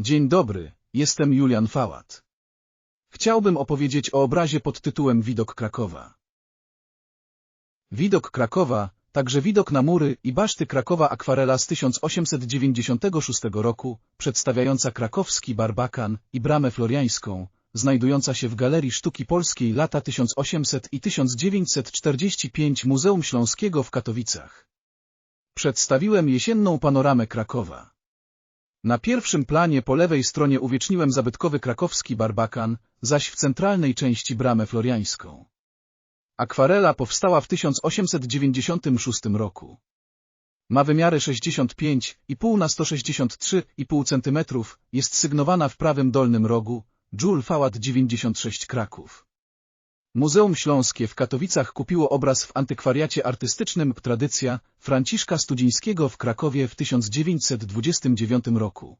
Dzień dobry, jestem Julian Fałat. Chciałbym opowiedzieć o obrazie pod tytułem Widok Krakowa. Widok Krakowa, także widok na mury i baszty Krakowa akwarela z 1896 roku, przedstawiająca krakowski barbakan i bramę floriańską, znajdująca się w Galerii Sztuki Polskiej lata 1800 i 1945 Muzeum Śląskiego w Katowicach. Przedstawiłem jesienną panoramę Krakowa. Na pierwszym planie po lewej stronie uwieczniłem zabytkowy krakowski barbakan, zaś w centralnej części bramę floriańską. Akwarela powstała w 1896 roku. Ma wymiary 65,5 na 163,5 cm, jest sygnowana w prawym dolnym rogu, Jul Fałat 96 Kraków. Muzeum Śląskie w Katowicach kupiło obraz w antykwariacie artystycznym Tradycja Franciszka Studzińskiego w Krakowie w 1929 roku.